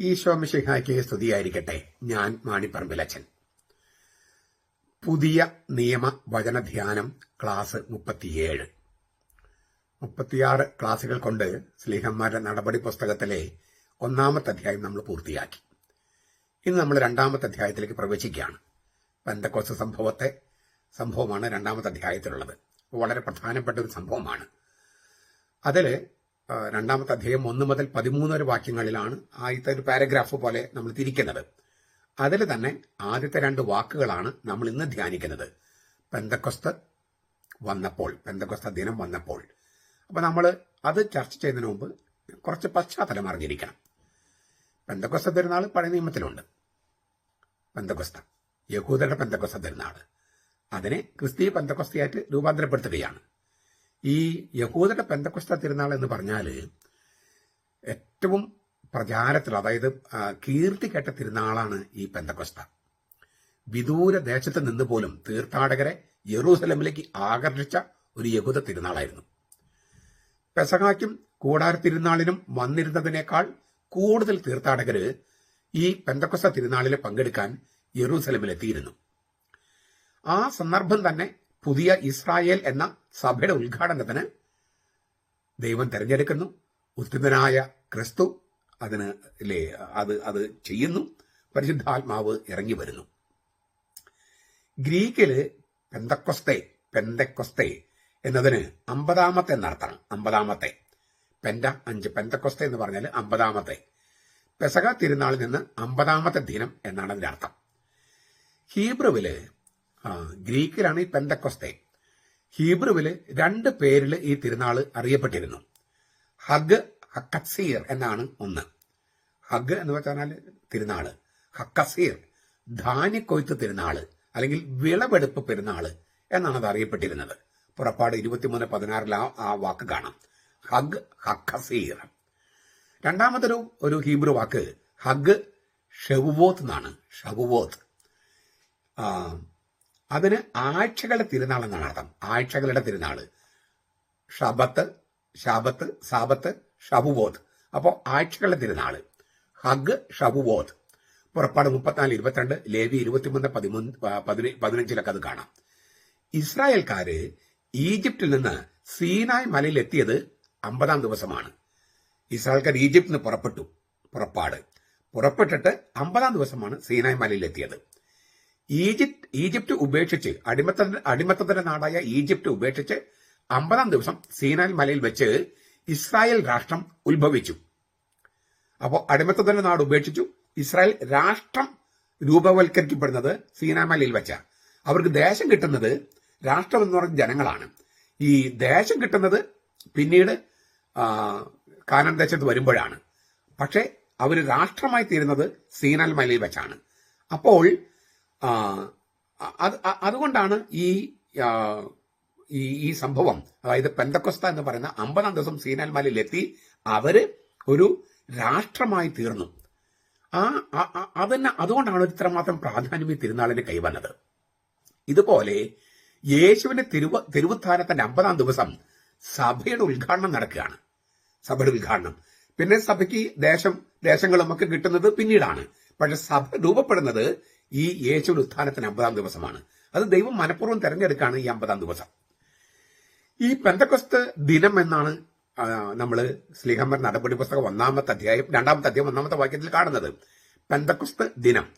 ഈശോ മിശിഹായ്ക്ക് സ്തുതിയായിരിക്കട്ടെ. ഞാൻ മാണിപ്പറമ്പിലച്ചൻ പുതിയ നിയമ വചന ധ്യാനം ക്ലാസ് മുപ്പത്തിയേഴ്. മുപ്പത്തിയാറ് ക്ലാസുകൾ കൊണ്ട് സ്ലീഹന്മാരുടെ നടപടി പുസ്തകത്തിലെ ഒന്നാമത്തെ അധ്യായം നമ്മൾ പൂർത്തിയാക്കി. ഇന്ന് നമ്മൾ രണ്ടാമത്തെ അധ്യായത്തിലേക്ക് പ്രവേശിക്കുകയാണ്. ബന്ധക്കോസ് സംഭവത്തെ സംഭവമാണ് രണ്ടാമത്തെ അധ്യായത്തിലുള്ളത്. വളരെ പ്രധാനപ്പെട്ട ഒരു സംഭവമാണ്. അതിൽ രണ്ടാമത്തെ അധ്യായം ഒന്ന് മുതൽ പതിമൂന്ന് വരെ വാക്യങ്ങളിലാണ് ആദ്യത്തെ ഒരു പാരഗ്രാഫ് പോലെ നമ്മൾ തിരിക്കുന്നത്. അതിൽ തന്നെ ആദ്യത്തെ രണ്ട് വാക്കുകളാണ് നമ്മൾ ഇന്ന് ധ്യാനിക്കുന്നത്. പെന്തക്കൊസ്ത് വന്നപ്പോൾ പെന്തക്കൊസ്ത ദിനം വന്നപ്പോൾ. അപ്പോൾ നമ്മൾ അത് ചർച്ച ചെയ്യുന്നതിന് മുമ്പ് കുറച്ച് പശ്ചാത്തലം അറിഞ്ഞിരിക്കണം. പെന്തക്കൊസ്ത തിരുനാൾ പഴയ നിയമത്തിലുണ്ട്. പെന്തക്കൊസ്ത. യഹൂദരുടെ പെന്തക്കൊസ്ത തിരുനാൾ അതിനെ ക്രിസ്തീയ പെന്തക്കൊസ്തയായിട്ട് രൂപാന്തരപ്പെടുത്തുകയാണ്. ഈ യഹൂദരുടെ പെന്തക്കുസ്ത തിരുനാൾ എന്ന് പറഞ്ഞാൽ ഏറ്റവും പ്രചാരത്തിൽ അതായത് കീർത്തി കേട്ട തിരുനാളാണ് ഈ പെന്തക്കുസ്ത. വിദൂര ദേശത്ത് നിന്ന് പോലും തീർത്ഥാടകരെ യെറൂസലമിലേക്ക് ആകർഷിച്ച ഒരു യഹൂദ തിരുനാളായിരുന്നു. പെസഹായ്ക്കും കൂടാര തിരുനാളിനും വന്നിരുന്നതിനേക്കാൾ കൂടുതൽ തീർത്ഥാടകർ ഈ പെന്തക്കുസ്ത തിരുനാളിൽ പങ്കെടുക്കാൻ യെറൂസലമിലെത്തിയിരുന്നു ആ സന്ദർഭം തന്നെ പുതിയ ഇസ്രായേൽ എന്ന സഭയുടെ ഉദ്ഘാടനത്തിന് ദൈവം തിരഞ്ഞെടുക്കുന്നു. ഉത്തുതനായ ക്രിസ്തു അതിന് അല്ലേ അത് അത് ചെയ്യുന്നു. പരിശുദ്ധാത്മാവ് ഇറങ്ങി വരുന്നു. ഗ്രീക്കിൽ പെന്തക്കൊസ്തെ പെന്തക്കൊസ്തെ എന്നതിന് അമ്പതാമത്തെ എന്നർത്ഥമാണ് അമ്പതാമത്തെ. പെന്റ അഞ്ച്. പെന്തക്കൊസ്തെ എന്ന് പറഞ്ഞാൽ അമ്പതാമത്തെ. പെസക തിരുനാളിൽ നിന്ന് അമ്പതാമത്തെ ദിനം എന്നാണ് അതിന്റെ അർത്ഥം. ഹീബ്രുവിൽ ഗ്രീക്കിലാണ് ഈ പെന്തക്കൊസ്തെ. ഹീബ്രുവിൽ രണ്ട് പേരിൽ ഈ തിരുനാൾ അറിയപ്പെട്ടിരുന്നു. ഹഗ് ഹക്കസീർ എന്നാണ് ഒന്ന്. ഹഗ് എന്ന് വെച്ചാൽ തിരുനാൾ. ഹക്കസീർ ധാന്യക്കൊയ്ത്ത് തിരുനാൾ അല്ലെങ്കിൽ വിളവെടുപ്പ് പെരുന്നാൾ എന്നാണ് അത് അറിയപ്പെട്ടിരുന്നത്. പുറപ്പാട് ഇരുപത്തിമൂന്ന് പതിനാറിൽ ആ ആ വാക്ക് കാണാം. ഹഗ് ഹക്കസീർ. രണ്ടാമതൊരു ഒരു ഹീബ്രു വാക്ക് ഹഗ് ഷെവുവോത്ത് എന്നാണ്. ഷെവുവോത്ത്. അതിന് ആഴ്ചകളുടെ തിരുനാൾ എന്നാണ് അർത്ഥം. ആഴ്ചകളുടെ തിരുനാൾ ഷബത്ത് ഷാബത്ത് സാബത്ത് ഷബുബോധ് അപ്പോൾ ആഴ്ചകളുടെ തിരുനാൾ ഹഗ് ഷബുബോധ് പുറപ്പാട് മുപ്പത്തിനാല് ഇരുപത്തിരണ്ട് ലേവി ഇരുപത്തിമൂന്ന് പതിമൂന്ന് പതിനഞ്ചിലൊക്കെ അത് കാണാം. ഇസ്രായേൽക്കാര് ഈജിപ്തിൽ നിന്ന് സീനായ് മലയിൽ എത്തിയത് അമ്പതാം ദിവസമാണ്. ഇസ്രായേൽക്കാർ ഈജിപ്തിൽ നിന്ന് പുറപ്പെട്ടു. പുറപ്പാട്. പുറപ്പെട്ടിട്ട് അമ്പതാം ദിവസമാണ് സീനായ് മലയിൽ എത്തിയത് ഈജിപ്ത് ഈജിപ്ത് ഉപേക്ഷിച്ച് അടിമത്ത അടിമത്തത്തിന്റെ നാടായ ഈജിപ്ത് ഉപേക്ഷിച്ച് അമ്പതാം ദിവസം സീനാൽ മലയിൽ വെച്ച് ഇസ്രായേൽ രാഷ്ട്രം ഉത്ഭവിച്ചു. അപ്പോൾ അടിമത്തത്തിന്റെ നാട് ഉപേക്ഷിച്ചു. ഇസ്രായേൽ രാഷ്ട്രം രൂപവൽക്കരിക്കപ്പെടുന്നത് സീനായ് മലയിൽ വെച്ച. അവർക്ക് ദേശം കിട്ടുന്നത് രാഷ്ട്രം എന്ന് പറഞ്ഞ ജനങ്ങളാണ്. ഈ ദേശം കിട്ടുന്നത് പിന്നീട് കാനം ദേശത്ത് വരുമ്പോഴാണ്. പക്ഷേ അവർ രാഷ്ട്രമായി തീരുന്നത് സീനാൽ മലയിൽ വെച്ചാണ്. അപ്പോൾ അത് അതുകൊണ്ടാണ് ഈ ഈ ഈ സംഭവം. അതായത് പെന്തക്കൊസ്ത എന്ന് പറയുന്ന അമ്പതാം ദിവസം സീനാൽ മലയിൽ എത്തി അവർ ഒരു രാഷ്ട്രമായി തീർന്നു. ആ- അതന്നെ അതുകൊണ്ടാണ് ഇത്രമാത്രം പ്രാധാന്യം ഈ തിരുനാളിന് കൈവന്നത്. ഇതുപോലെ യേശുവിന്റെ തിരുവ തിരുവുത്ഥാനത്തിന്റെ അമ്പതാം ദിവസം സഭയുടെ ഉദ്ഘാടനം നടക്കുകയാണ്. സഭയുടെ ഉദ്ഘാടനം. പിന്നെ സഭയ്ക്ക് ദേശം ദേശങ്ങളും ഒക്കെ കിട്ടുന്നത് പിന്നീടാണ്. പക്ഷെ സഭ രൂപപ്പെടുന്നത് ഈ യേശുവിന്റെ ഉത്ഥാനത്തിന് അമ്പതാം ദിവസമാണ്. അത് ദൈവം മനഃപൂർവം തെരഞ്ഞെടുക്കുകയാണ് ഈ അമ്പതാം ദിവസം. ഈ പെന്തക്കൊസ്ത് ദിനം എന്നാണ് നമ്മൾ സ്ലിഹമ്മർ നടപടി പുസ്തകം ഒന്നാമത്തെ അധ്യായം രണ്ടാമത്തെ അധ്യായം ഒന്നാമത്തെ വാക്യത്തിൽ കാണുന്നത്. പെന്തക്കൊസ്ത് ദിനം.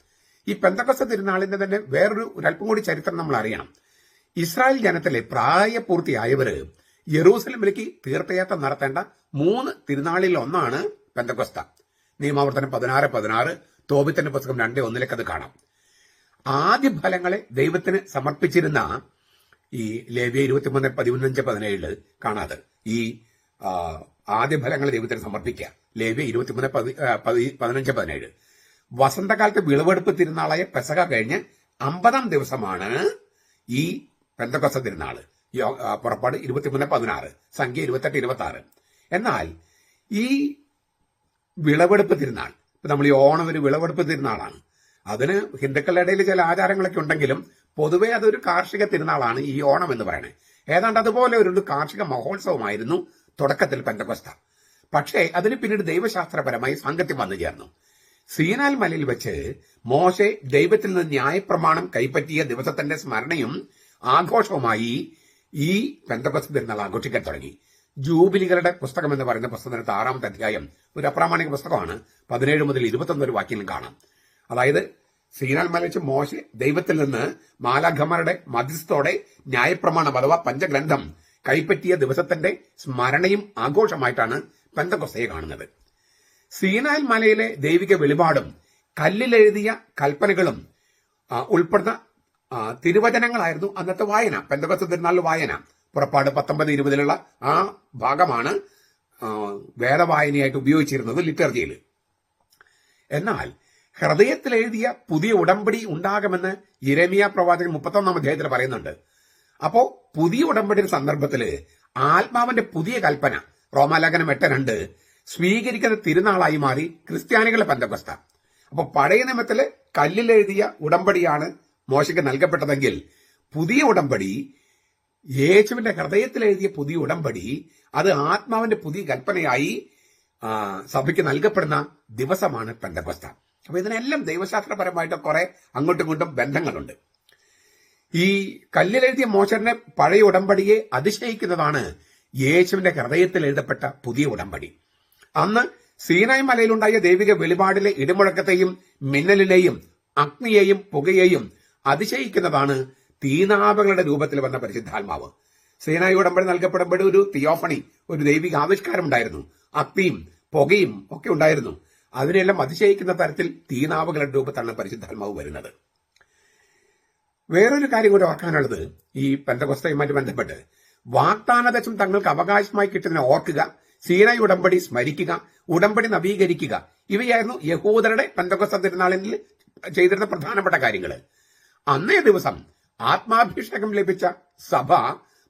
ഈ പെന്തക്കൊസ്ത് തിരുനാളിന്റെ തന്നെ വേറൊരു ഒരല്പം കൂടി ചരിത്രം നമ്മൾ അറിയണം. ഇസ്രായേൽ ജനത്തിലെ പ്രായപൂർത്തിയായവര് യെറൂസലമിലേക്ക് തീർത്ഥയാത്ര നടത്തേണ്ട മൂന്ന് തിരുനാളിൽ ഒന്നാണ് പെന്തക്കൊസ്ത. നിയമാവർത്തനം പതിനാറ് പതിനാറ് തോപിത്തിന്റെ പുസ്തകം രണ്ട് ഒന്നിലേക്ക് അത് കാണാം. ആദ്യ ഫലങ്ങളെ ദൈവത്തിന് സമർപ്പിച്ചിരുന്ന ഈ ലേവ്യ ഇരുപത്തിമൂന്ന് പതിനഞ്ച് പതിനേഴിൽ കാണാതെ ഈ ആദ്യ ഫലങ്ങൾ ദൈവത്തിന് സമർപ്പിക്കുക. ലേവ്യ ഇരുപത്തിമൂന്ന് പതി പതിനഞ്ച് പതിനേഴ്. വസന്തകാലത്ത് വിളവെടുപ്പ് തിരുനാളായ പെസക കഴിഞ്ഞ് അമ്പതാം ദിവസമാണ് ഈ പെന്തക്കൊസ ആ, പുറപ്പാട് ഇരുപത്തിമൂന്ന് പതിനാറ് സംഖ്യ ഇരുപത്തെട്ട് ഇരുപത്തി ആറ് എന്നാൽ ഈ വിളവെടുപ്പ് തിരുനാൾ നമ്മൾ ഈ ഓണം ഒരു വിളവെടുപ്പ് തിരുനാളാണ്. അതിന് ഹിന്ദുക്കളുടെ ഇടയിൽ ചില ആചാരങ്ങളൊക്കെ ഉണ്ടെങ്കിലും പൊതുവേ അതൊരു കാർഷിക തിരുനാളാണ് ഈ ഓണം എന്ന് പറയുന്നത് ഏതാണ്ട് അതുപോലെ ഒരു കാർഷിക മഹോത്സവമായിരുന്നു തുടക്കത്തിൽ പെന്തക്കൊസ്ത പക്ഷേ അതിന് പിന്നീട് ദൈവശാസ്ത്രപരമായി സാങ്കത്യം വന്നു ചേർന്നു. സീനാൽ മലയിൽ വെച്ച് മോശെ ദൈവത്തിൽ നിന്ന് ന്യായപ്രമാണം കൈപ്പറ്റിയ ദിവസത്തിന്റെ സ്മരണയും ആഘോഷവുമായി ഈ പെന്തപസ് തിരുനാൾ ആഘോഷിക്കാൻ തുടങ്ങി. ജൂബിലികളുടെ പുസ്തകം എന്ന് പറയുന്ന പുസ്തകത്തിന്റെ ആറാമത്തെ അധ്യായം ഒരു അപ്രാമാണിക പുസ്തകമാണ്. പതിനേഴ് മുതൽ ഇരുപത്തൊന്ന് ഒരു വാക്യം കാണാം. അതായത് സീനാൽ മലച്ച് മോശ ദൈവത്തിൽ നിന്ന് മാലാഖമാരുടെ മധ്യസ്ഥോടെ ന്യായപ്രമാണം അഥവാ പഞ്ചഗ്രന്ഥം കൈപ്പറ്റിയ ദിവസത്തിന്റെ സ്മരണയും ആഘോഷമായിട്ടാണ് പെന്തകൊസ്തയെ കാണുന്നത്. സീനാൽ മലയിലെ ദൈവിക വെളിപാടും കല്ലിലെഴുതിയ കൽപ്പനകളും ഉൾപ്പെടുന്ന തിരുവചനങ്ങളായിരുന്നു അന്നത്തെ വായന പെന്തകൊസ്ത തിരുനാളിൽ വായന. പുറപ്പാട് പത്തൊമ്പത് ഇരുപതിലുള്ള ആ ഭാഗമാണ് വേദവായനയായിട്ട് ഉപയോഗിച്ചിരുന്നത് ലിറ്റർജിയിൽ. എന്നാൽ ഹൃദയത്തിൽ എഴുതിയ പുതിയ ഉടമ്പടി ഉണ്ടാകുമെന്ന് ഇരമിയ പ്രവാചകൻ മുപ്പത്തൊന്നാം അധ്യായത്തിൽ പറയുന്നുണ്ട്. അപ്പോ പുതിയ ഉടമ്പടിയുടെ സന്ദർഭത്തിൽ ആത്മാവിന്റെ പുതിയ കൽപ്പന റോമാലേഖനം എട്ട് രണ്ട് സ്വീകരിക്കുന്ന തിരുനാളായി മാറി ക്രിസ്ത്യാനികളുടെ പന്തപ്രസ്ഥ അപ്പൊ പഴയ നിയമത്തിൽ കല്ലിലെഴുതിയ ഉടമ്പടിയാണ് മോശയ്ക്ക് നൽകപ്പെട്ടതെങ്കിൽ പുതിയ ഉടമ്പടി യേശുവിന്റെ ഹൃദയത്തിൽ എഴുതിയ പുതിയ ഉടമ്പടി അത് ആത്മാവിന്റെ പുതിയ കൽപ്പനയായി സഭയ്ക്ക് നൽകപ്പെടുന്ന ദിവസമാണ് പെന്തകൊസ്ത അപ്പൊ ഇതിനെല്ലാം ദൈവശാസ്ത്രപരമായിട്ട് കുറെ അങ്ങോട്ടും ഇങ്ങോട്ടും ബന്ധങ്ങളുണ്ട്. ഈ കല്ലിലെഴുതിയ മോശന്റെ പഴയ ഉടമ്പടിയെ അതിശയിക്കുന്നതാണ് യേശുവിന്റെ ഹൃദയത്തിൽ എഴുതപ്പെട്ട പുതിയ ഉടമ്പടി. അന്ന് സീനായ് മലയിലുണ്ടായ ദൈവിക വെളിപാടിലെ ഇടിമുഴക്കത്തെയും മിന്നലിനെയും അഗ്നിയെയും പുകയെയും അതിശയിക്കുന്നതാണ് തീനാപകളുടെ രൂപത്തിൽ വന്ന പരിശുദ്ധാത്മാവ്. സീനായ് ഉടമ്പടി നൽകപ്പെടുമ്പോൾ ഒരു തിയോഫണി ഒരു ദൈവിക ആവിഷ്കാരം ഉണ്ടായിരുന്നു അഗ്നിയും പുകയും ഒക്കെ ഉണ്ടായിരുന്നു. അതിനെല്ലാം അതിശയിക്കുന്ന തരത്തിൽ തീനാവുകളുടെ രൂപത്താണ് പരിശുദ്ധാത്മാവ് വരുന്നത്. വേറൊരു കാര്യം കൂടി ഓർക്കാനുള്ളത് ഈ പെന്തകൊസ്തയുമായിട്ട് ബന്ധപ്പെട്ട് വാഗ്ദാനദശം തങ്ങൾക്ക് അവകാശമായി കിട്ടുന്നതിനെ ഓർക്കുക സീനായി ഉടമ്പടി സ്മരിക്കുക ഉടമ്പടി നവീകരിക്കുക ഇവയായിരുന്നു യഹൂദരുടെ പെന്തകൊസ്ത തിരുനാളിൽ ചെയ്തിരുന്ന പ്രധാനപ്പെട്ട കാര്യങ്ങൾ അന്നേ ദിവസം ആത്മാഭിഷേകം ലഭിച്ച സഭ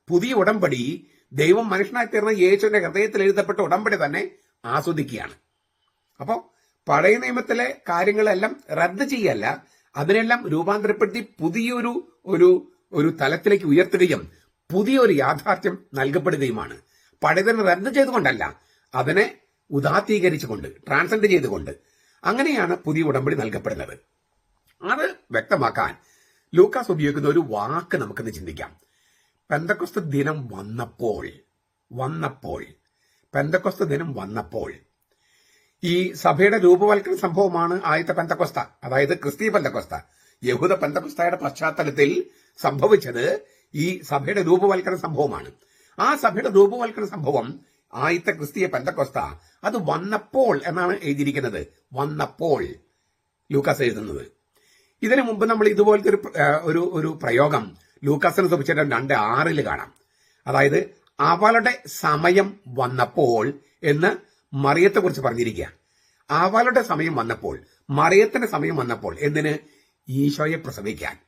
പുതിയ ഉടമ്പടി ദൈവം മനുഷ്യനായി തീർന്ന യേശുവിന്റെ ഹൃദയത്തിൽ എഴുതപ്പെട്ട ഉടമ്പടി തന്നെ ആസ്വദിക്കുകയാണ്. അപ്പോ പഴയ നിയമത്തിലെ കാര്യങ്ങളെല്ലാം റദ്ദ് ചെയ്യല്ല അതിനെല്ലാം രൂപാന്തരപ്പെടുത്തി പുതിയൊരു ഒരു ഒരു തലത്തിലേക്ക് ഉയർത്തുകയും പുതിയൊരു യാഥാർത്ഥ്യം നൽകപ്പെടുകയുമാണ്. പഴയതിനെ റദ്ദ് ചെയ്തുകൊണ്ടല്ല അതിനെ ഉദാത്തീകരിച്ചുകൊണ്ട് ട്രാൻസെൻഡ് ചെയ്തുകൊണ്ട് അങ്ങനെയാണ് പുതിയ ഉടമ്പടി നൽകപ്പെടുന്നത്. അത് വ്യക്തമാക്കാൻ ലൂക്കാസ് ഉപയോഗിക്കുന്ന ഒരു വാക്ക് നമുക്കിന്ന് ചിന്തിക്കാം. പെന്തക്കൊസ്ത ദിനം വന്നപ്പോൾ വന്നപ്പോൾ പെന്തക്കൊസ്ത ദിനം വന്നപ്പോൾ ഈ സഭയുടെ രൂപവൽക്കരണ സംഭവമാണ് ആദ്യത്തെ പെന്തക്കൊസ്ത അതായത് ക്രിസ്തീയ പെന്തക്കൊസ്ത. യഹൂദ പെന്തക്കൊസ്തയുടെ പശ്ചാത്തലത്തിൽ സംഭവിച്ചത് ഈ സഭയുടെ രൂപവൽക്കരണ സംഭവമാണ്. ആ സഭയുടെ രൂപവൽക്കരണ സംഭവം ആദ്യത്തെ ക്രിസ്തീയ പെന്തക്കൊസ്ത അത് വന്നപ്പോൾ എന്നാണ് എഴുതിയിരിക്കുന്നത്. വന്നപ്പോൾ ലൂക്കാസ് എഴുതുന്നത്. ഇതിനു മുമ്പ് നമ്മൾ ഇതുപോലത്തെ ഒരു ഒരു പ്രയോഗം ലൂക്കാസിനെ സംബന്ധിച്ചിട്ട് രണ്ട് ആറിൽ കാണാം. അതായത് അവളുടെ സമയം വന്നപ്പോൾ എന്ന് മറിയത്തെ കുറിച്ച് പറഞ്ഞിരിക്കുക. അവളുടെ സമയം വന്നപ്പോൾ മറിയത്തിന്റെ സമയം വന്നപ്പോൾ എന്തിന്? ഈശോയെ പ്രസവിക്കാൻ.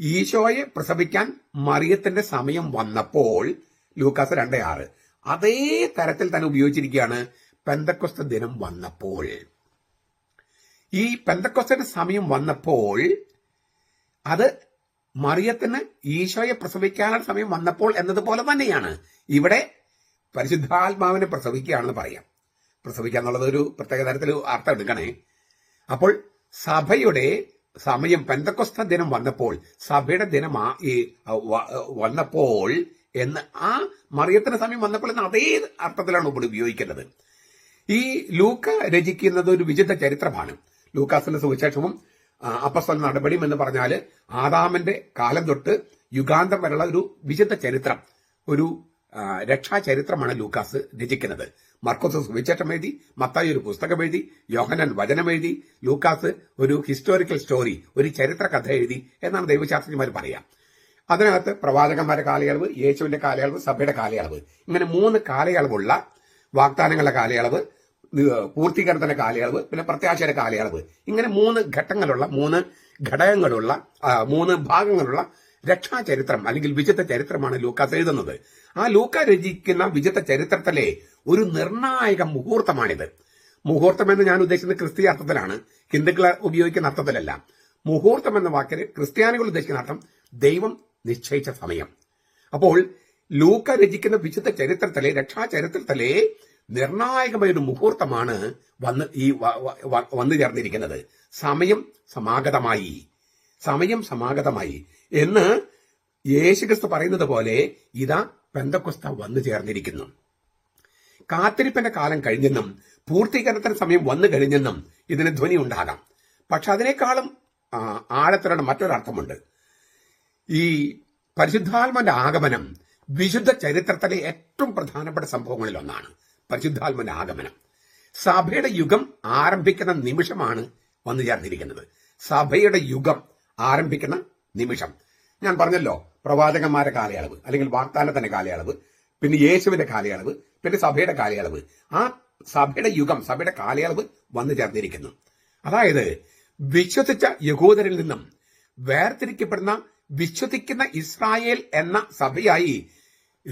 ഈശോയെ പ്രസവിക്കാൻ മറിയത്തിന്റെ സമയം വന്നപ്പോൾ ലൂക്കാസ് രണ്ട് ആറ് അതേ തരത്തിൽ തന്നെ ഉപയോഗിച്ചിരിക്കുകയാണ് പെന്തക്കൊസ്ത ദിനം വന്നപ്പോൾ. ഈ പെന്തക്കൊസ്തയുടെ സമയം വന്നപ്പോൾ അത് മറിയത്തിന് ഈശോയെ പ്രസവിക്കാനുള്ള സമയം വന്നപ്പോൾ എന്നതുപോലെ തന്നെയാണ്. ഇവിടെ പരിശുദ്ധാത്മാവിനെ പ്രസവിക്കുകയാണെന്ന് പറയാം. പ്രസവിക്കുക എന്നുള്ളത് ഒരു പ്രത്യേക തരത്തിൽ അർത്ഥം എടുക്കണേ. അപ്പോൾ സഭയുടെ സമയം പെന്തക്കൊസ്ത ദിനം വന്നപ്പോൾ സഭയുടെ ദിനം ഈ വന്നപ്പോൾ എന്ന് ആ മറിയത്തിന്റെ സമയം വന്നപ്പോൾ എന്ന അതേ അർത്ഥത്തിലാണ് ഇവിടെ ഉപയോഗിക്കേണ്ടത്. ഈ ലൂക്ക രചിക്കുന്നത് ഒരു വിചിത്ര ചരിത്രമാണ്. ലൂക്കാസിന്റെ സുവിശേഷവും അപ്പസ്വല നടപടിയും എന്ന് പറഞ്ഞാൽ ആദാമന്റെ കാലം തൊട്ട് യുഗാന്തം വരെയുള്ള ഒരു വിചിത്ര ചരിത്രം ഒരു രക്ഷാചരിത്രമാണ് ലൂക്കാസ് രചിക്കുന്നത്. മർക്കോസ് സുവിശേഷം എഴുതി മത്തായി ഒരു പുസ്തകം എഴുതി യോഹനൻ വചനം എഴുതി ലൂക്കാസ് ഒരു ഹിസ്റ്റോറിക്കൽ സ്റ്റോറി ഒരു ചരിത്ര കഥ എഴുതി എന്നാണ് ദൈവശാസ്ത്രജ്ഞന്മാർ പറയാം അതിനകത്ത് പ്രവാചകന്മാരുടെ കാലയളവ് യേശുവിന്റെ കാലയളവ് സഭയുടെ കാലയളവ്. ഇങ്ങനെ മൂന്ന് കാലയളവുള്ള വാഗ്ദാനങ്ങളുടെ കാലയളവ് പൂർത്തീകരണത്തിന്റെ കാലയളവ് പിന്നെ പ്രത്യാശയുടെ കാലയളവ്. ഇങ്ങനെ മൂന്ന് ഘട്ടങ്ങളുള്ള മൂന്ന് ഘടകങ്ങളുള്ള മൂന്ന് ഭാഗങ്ങളുള്ള രക്ഷാചരിത്രം അല്ലെങ്കിൽ വിചിത്ര ചരിത്രമാണ് ലൂക്കാസ് എഴുതുന്നത്. ആ ലൂക്ക രചിക്കുന്ന വിചിത്ര ചരിത്രത്തിലെ ഒരു നിർണായക മുഹൂർത്തമാണിത്. മുഹൂർത്തം എന്ന് ഞാൻ ഉദ്ദേശിക്കുന്നത് ക്രിസ്തീയ അർത്ഥത്തിലാണ്. ഹിന്ദുക്കൾ ഉപയോഗിക്കുന്ന അർത്ഥത്തിലല്ല. മുഹൂർത്തം എന്ന വാക്കിന് ക്രിസ്ത്യാനികൾ ഉദ്ദേശിക്കുന്ന അർത്ഥം ദൈവം നിശ്ചയിച്ച സമയം. അപ്പോൾ ലൂക്ക രചിക്കുന്ന വിശുദ്ധ ചരിത്രത്തിലെ രക്ഷാചരിത്രത്തിലെ നിർണായകമായ ഒരു മുഹൂർത്തമാണ് വന്ന് ഈ വന്നു ചേർന്നിരിക്കുന്നത്. സമയം സമാഗതമായി. സമയം സമാഗതമായി. എന്ന് യേശുക്രിസ്തു പറയുന്നത് പോലെ ഇതാ പെന്തക്കുസ്ത വന്നു ചേർന്നിരിക്കുന്നു. കാത്തിരിപ്പിന്റെ കാലം കഴിഞ്ഞെന്നും പൂർത്തീകരണത്തിന് സമയം വന്നു കഴിഞ്ഞെന്നും ഇതിന് ധ്വനി ഉണ്ടാകാം. പക്ഷെ അതിനേക്കാളും ആഴത്തിലുള്ള മറ്റൊരർത്ഥമുണ്ട്. ഈ പരിശുദ്ധാത്മന്റെ ആഗമനം വിശുദ്ധ ചരിത്രത്തിലെ ഏറ്റവും പ്രധാനപ്പെട്ട സംഭവങ്ങളിൽ ഒന്നാണ് പരിശുദ്ധാത്മന്റെ ആഗമനം. സഭയുടെ യുഗം ആരംഭിക്കുന്ന നിമിഷമാണ് വന്നു ചേർന്നിരിക്കുന്നത്. സഭയുടെ യുഗം ആരംഭിക്കുന്ന നിമിഷം. ഞാൻ പറഞ്ഞല്ലോ പ്രവാചകന്മാരുടെ കാലയളവ് അല്ലെങ്കിൽ വാഗ്ദാനത്തിന്റെ കാലയളവ് പിന്നെ യേശുവിന്റെ കാലയളവ് പിന്നെ സഭയുടെ കാലയളവ്. ആ സഭയുടെ യുഗം സഭയുടെ കാലയളവ് വന്നു ചേർന്നിരിക്കുന്നു. അതായത് വിശ്വസിച്ച യഹൂദരിൽ നിന്നും വേർതിരിക്കപ്പെടുന്ന വിശ്വസിക്കുന്ന ഇസ്രായേൽ എന്ന സഭയായി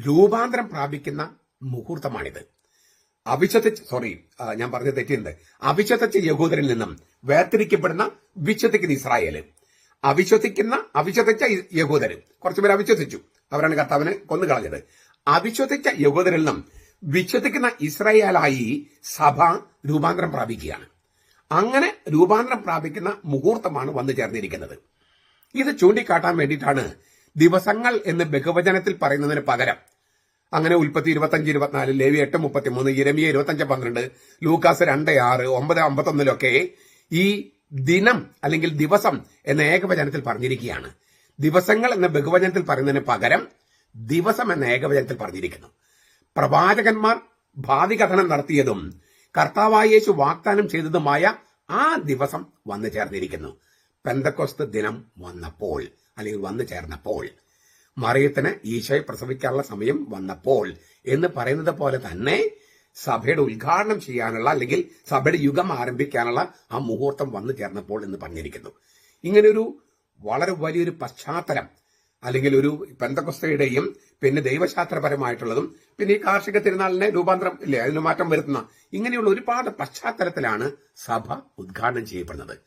രൂപാന്തരം പ്രാപിക്കുന്ന മുഹൂർത്തമാണിത്. അവിശ്വസിച്ച് സോറി ഞാൻ പറഞ്ഞത് തെറ്റിയുണ്ട് അവിശ്വസിച്ച യഹൂദരിൽ നിന്നും വേർതിരിക്കപ്പെടുന്ന വിശ്വസിക്കുന്ന ഇസ്രായേൽ അവിശ്വസിക്കുന്ന അവിശ്വസിച്ച യഹൂദര് കുറച്ചുപേർ അവിശ്വസിച്ചു. അവരാണ് കർത്താവിനെ കൊന്നു കളഞ്ഞത് അവിശ്വസിച്ച യഹൂദരിൽ നിന്നും വിശ്വസിക്കുന്ന ഇസ്രയേലായി സഭ രൂപാന്തരം പ്രാപിക്കുകയാണ്. അങ്ങനെ രൂപാന്തരം പ്രാപിക്കുന്ന മുഹൂർത്തമാണ് വന്നു ചേർന്നിരിക്കുന്നത്. ഇത് ചൂണ്ടിക്കാട്ടാൻ വേണ്ടിയിട്ടാണ് ദിവസങ്ങൾ എന്ന് ബഹുവചനത്തിൽ പറയുന്നതിന് പകരം. അങ്ങനെ ഉൽപ്പത്തി ഇരുപത്തഞ്ച് ഇരുപത്തിനാല് ലേവി എട്ട് മുപ്പത്തിമൂന്ന് ഇരമിയ ഇരുപത്തഞ്ച് പന്ത്രണ്ട് ലൂക്കാസ് രണ്ട് ആറ് ഒമ്പത് അമ്പത്തൊന്നിലൊക്കെ ഈ ദിനം അല്ലെങ്കിൽ ദിവസം എന്ന ഏകവചനത്തിൽ പറഞ്ഞിരിക്കുകയാണ്. ദിവസങ്ങൾ എന്ന ബഹുവചനത്തിൽ പറയുന്നതിന് പകരം ദിവസം എന്ന ഏകവചനത്തിൽ പറഞ്ഞിരിക്കുന്നു. പ്രവാചകന്മാർ ഭാവി കഥനം നടത്തിയതും കർത്താവായ യേശു വാഗ്ദാനം ചെയ്തതുമായ ആ ദിവസം വന്നു ചേർന്നിരിക്കുന്നു. പെന്തക്കോസ്ത് ദിനം വന്നപ്പോൾ അല്ലെങ്കിൽ വന്നു ചേർന്നപ്പോൾ മറിയത്തിന് ഈശോയെ പ്രസവിക്കാനുള്ള സമയം വന്നപ്പോൾ എന്ന് പറയുന്നത് പോലെ തന്നെ സഭയുടെ ഉദ്ഘാടനം ചെയ്യാനുള്ള അല്ലെങ്കിൽ സഭയുടെ യുഗം ആരംഭിക്കാനുള്ള ആ മുഹൂർത്തം വന്നു ചേർന്നപ്പോൾ എന്ന് പറഞ്ഞിരിക്കുന്നു. ഇങ്ങനൊരു വളരെ വലിയൊരു പശ്ചാത്തലം അല്ലെങ്കിൽ ഒരു പെന്തകുസ്തയുടെയും പിന്നെ ദൈവശാസ്ത്രപരമായിട്ടുള്ളതും പിന്നെ ഈ കാർഷിക തിരുനാളിനെ രൂപാന്തരം ഇല്ലേ അതിന് മാറ്റം വരുത്തുന്ന ഇങ്ങനെയുള്ള ഒരുപാട് പശ്ചാത്തലത്തിലാണ് സഭ ഉദ്ഘാടനം ചെയ്യപ്പെടുന്നത്.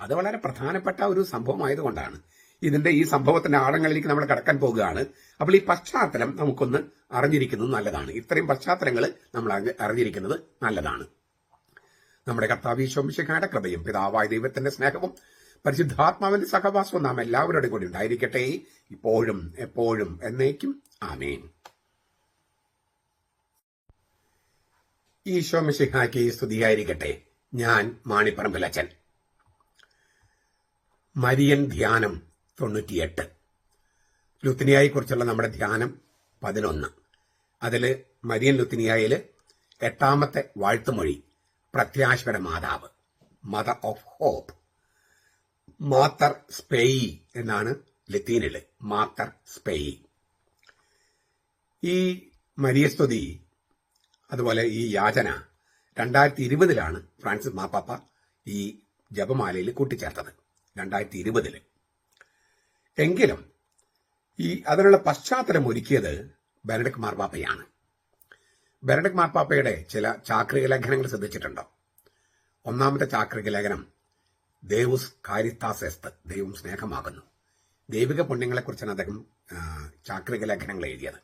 അത് വളരെ പ്രധാനപ്പെട്ട ഒരു സംഭവമായതുകൊണ്ടാണ്. ഇതിന്റെ ഈ സംഭവത്തിന്റെ ആഴങ്ങളിലേക്ക് നമ്മൾ കടക്കാൻ പോകുകയാണ് അപ്പോൾ ഈ പശ്ചാത്തലം നമുക്കൊന്ന് അറിഞ്ഞിരിക്കുന്നത് നല്ലതാണ്. ഇത്രയും പശ്ചാത്തലങ്ങൾ നമ്മൾ അറിഞ്ഞ- അറിഞ്ഞിരിക്കുന്നത് നല്ലതാണ്. നമ്മുടെ കർത്താവ് കർത്താവീശ്വംശിക്കാരുടെ കൃപയും പിതാവായ ദൈവത്തിന്റെ സ്നേഹവും പരിശുദ്ധാത്മാവിന്റെ സഹവാസവും നാം എല്ലാവരുടെയും കൂടി ഉണ്ടായിരിക്കട്ടെ. ഇപ്പോഴും എപ്പോഴും എന്നേക്കും ആമേൻ. ഈശോ മിശിഹായ്ക്ക് സ്തുതിയായിരിക്കട്ടെ. ഞാൻ മാണിപ്പറമ്പിലച്ചൻ മരിയൻ ധ്യാനം തൊണ്ണൂറ്റിയെട്ട്. ലുത്തിനിയായെ കുറിച്ചുള്ള നമ്മുടെ ധ്യാനം പതിനൊന്ന്. അതിൽ മരിയൻ ലുത്തിനിയായിൽ എട്ടാമത്തെ വാഴ്ത്തുമൊഴി പ്രത്യാശയുടെ മാതാവ് മദർ ഓഫ് ഹോപ്പ് മാത്തർ സ്പെയി എന്നാണ് ലത്തീനിൽ മാത്തർ സ്പെയി. ഈ മരിയസ്തുതി അതുപോലെ ഈ യാചന രണ്ടായിരത്തി ഇരുപതിലാണ് ഫ്രാൻസിസ് മാപ്പാപ്പ ഈ ജപമാലയിൽ കൂട്ടിച്ചേർത്തത്. രണ്ടായിരത്തി ഇരുപതിൽ എങ്കിലും ഈ അതിനുള്ള പശ്ചാത്തലം ഒരുക്കിയത് ബെനഡിക് മാർപ്പാപ്പയാണ് ബെനഡിക് മാർപ്പാപ്പയുടെ ചില ചാക്രിക ലേഖനങ്ങൾ ശ്രദ്ധിച്ചിട്ടുണ്ടോ? ഒന്നാമത്തെ ചാക്രിക ലേഖനം ദേവുസ് കാരിത്താസ് എസ്ത് ദൈവം സ്നേഹമാകുന്നു. ദൈവിക പുണ്യങ്ങളെക്കുറിച്ചാണ് അദ്ദേഹം ചാക്രിക ലേഖനങ്ങൾ എഴുതിയത്.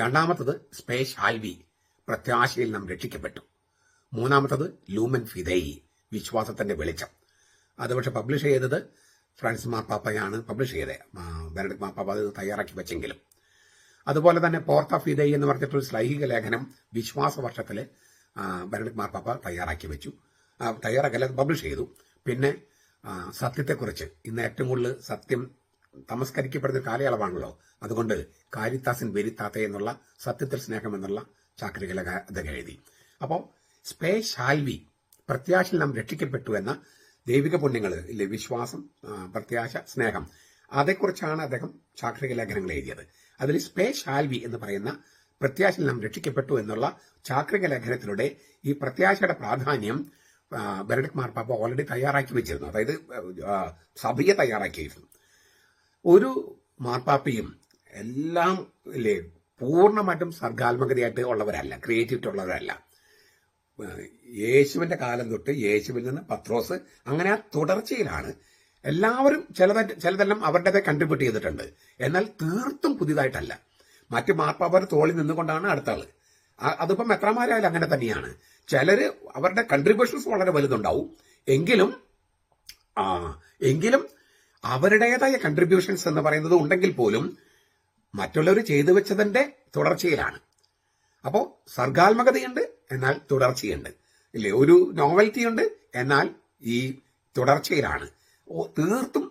രണ്ടാമത്തത് സ്പേസ് ആൽവി പ്രത്യാശയിൽ നാം രക്ഷിക്കപ്പെട്ടു. മൂന്നാമത്തത് ലൂമൻ ഫിദയി വിശ്വാസത്തിന്റെ വെളിച്ചം. അത് പക്ഷെ പബ്ലിഷ് ചെയ്തത് ഫ്രാൻസ് മാർപ്പാപ്പയാണ് പബ്ലിഷ് ചെയ്തത്. ബെനഡിക് മാർപ്പാപ്പ അത് തയ്യാറാക്കി വെച്ചെങ്കിലും. അതുപോലെ തന്നെ പോർത്ത ഫിദൈ എന്ന് പറഞ്ഞിട്ടൊരു ശ്ലൈഹിക ലേഖനം വിശ്വാസ വർഷത്തിൽ ബെനഡിക് മാർപ്പാപ്പ തയ്യാറാക്കി വെച്ചു. തയ്യാറാക്കല്ല പബ്ലിഷ് ചെയ്തു. പിന്നെ സത്യത്തെക്കുറിച്ച്. ഇന്ന് ഏറ്റവും കൂടുതൽ സത്യം തമസ്കരിക്കപ്പെടുന്ന കാലയളവാണല്ലോ. അതുകൊണ്ട് കാരിത്താസിൻ വെരിത്താത്ത എന്നുള്ള സത്യത്തിൽ സ്നേഹം എന്നുള്ള ചാക്രികല അദ്ദേഹം എഴുതി. അപ്പോൾ സ്പേ ശാൽവി പ്രത്യാശയിൽ നാം രക്ഷിക്കപ്പെട്ടു എന്ന ദൈവിക പുണ്യങ്ങൾ ഇല്ലേ? വിശ്വാസം പ്രത്യാശ സ്നേഹം. അതേക്കുറിച്ചാണ് അദ്ദേഹം ചാക്രിക ലേഖനങ്ങൾ എഴുതിയത്. അതിൽ സ്പേ ശാൽവി എന്ന് പറയുന്ന പ്രത്യാശയിൽ നാം രക്ഷിക്കപ്പെട്ടു എന്നുള്ള ചാക്രിക ലേഖനത്തിലൂടെ ഈ പ്രത്യാശയുടെ പ്രാധാന്യം ബെനഡിക് മാർപ്പാപ്പ ഓൾറെഡി തയ്യാറാക്കി വെച്ചിരുന്നു. അതായത് സഭയെ തയ്യാറാക്കിയിരുന്നു. ഒരു മാർപ്പാപ്പയും എല്ലാം ഇല്ലേ പൂർണമായിട്ടും സർഗാത്മകതയായിട്ട് ഉള്ളവരല്ല ക്രിയേറ്റിവിറ്റി ഉള്ളവരല്ല യേശുവിന്റെ കാലം തൊട്ട് യേശുവിൽ നിന്ന് പത്രോസ് അങ്ങനെ ആ തുടർച്ചയിലാണ്. എല്ലാവരും ചിലത ചിലതെല്ലാം അവരുടേതെ കൺട്രിബ്യൂട്ട് ചെയ്തിട്ടുണ്ട്. എന്നാൽ തീർത്തും പുതിയതായിട്ടല്ല. മറ്റ് മാർപ്പാപ്പർ തോളിൽ നിന്നുകൊണ്ടാണ് അടുത്ത ആൾ അതിപ്പം എത്രമാരായാലും അങ്ങനെ തന്നെയാണ്. ചിലര് അവരുടെ കൺട്രിബ്യൂഷൻസ് വളരെ വലുതുണ്ടാവും. എങ്കിലും എങ്കിലും അവരുടേതായ കൺട്രിബ്യൂഷൻസ് എന്ന് പറയുന്നത് ഉണ്ടെങ്കിൽ പോലും മറ്റുള്ളവർ ചെയ്തു വെച്ചതിന്റെ തുടർച്ചയിലാണ്. അപ്പോൾ സർഗാത്മകതയുണ്ട് എന്നാൽ തുടർച്ചയുണ്ട്. ഇല്ലേ? ഒരു നോവൽറ്റി ഉണ്ട് എന്നാൽ ഈ തുടർച്ചയിലാണ്. തീർത്തും